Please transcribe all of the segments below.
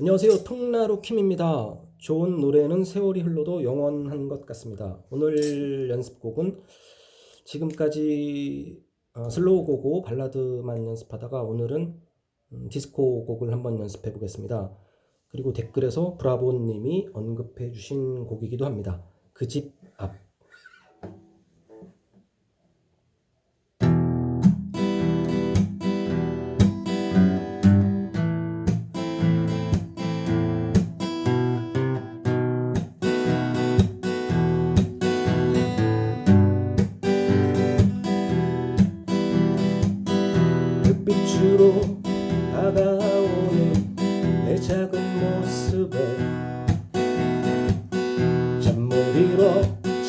안녕하세요. 통나루 킴입니다. 좋은 노래는 세월이 흘러도 영원한 것 같습니다. 오늘 연습곡은 지금까지 어, 슬로우 곡고 발라드만 연습하다가 오늘은 음, 디스코 곡을 한번 연습해 보겠습니다. 그리고 댓글에서 브라보님이 언급해 주신 곡이기도 합니다. 그집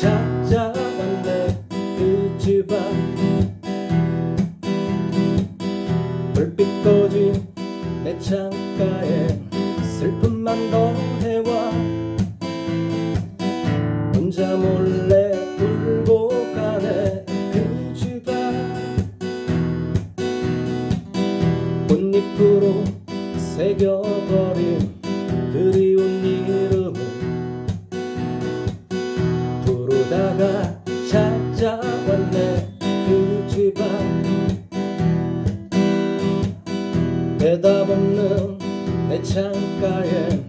찾아왔네 그 집안 불빛 꺼진 내 창가에 슬픔만 더해와. 혼자 몰래 울고 가네 그 집안 꽃잎으로 새겨버린 그리운 창가에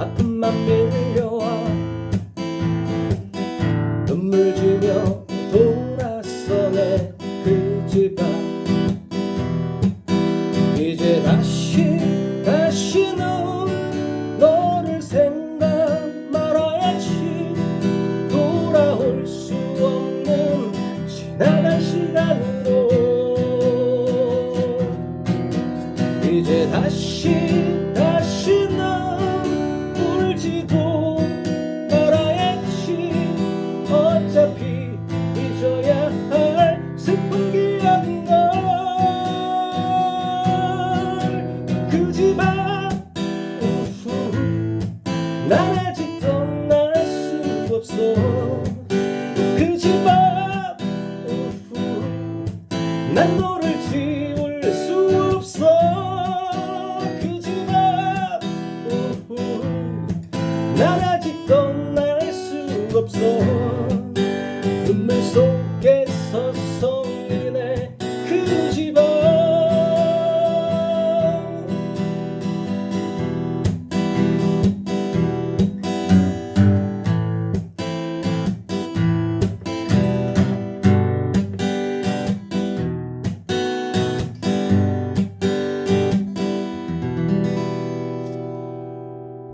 아픔만 밀려와 눈물 지며 돌아서네 그 집안. 이제 다시 다시는 너를 생각 말아야지. 돌아올 수 없는 지나간 시간으로. 이제 다시 난 아직 떠날 수 없어. 그 집 앞 오후 난 너를 지울 수 없어. 그 집 앞 오후 난 아직 떠날 수 없어.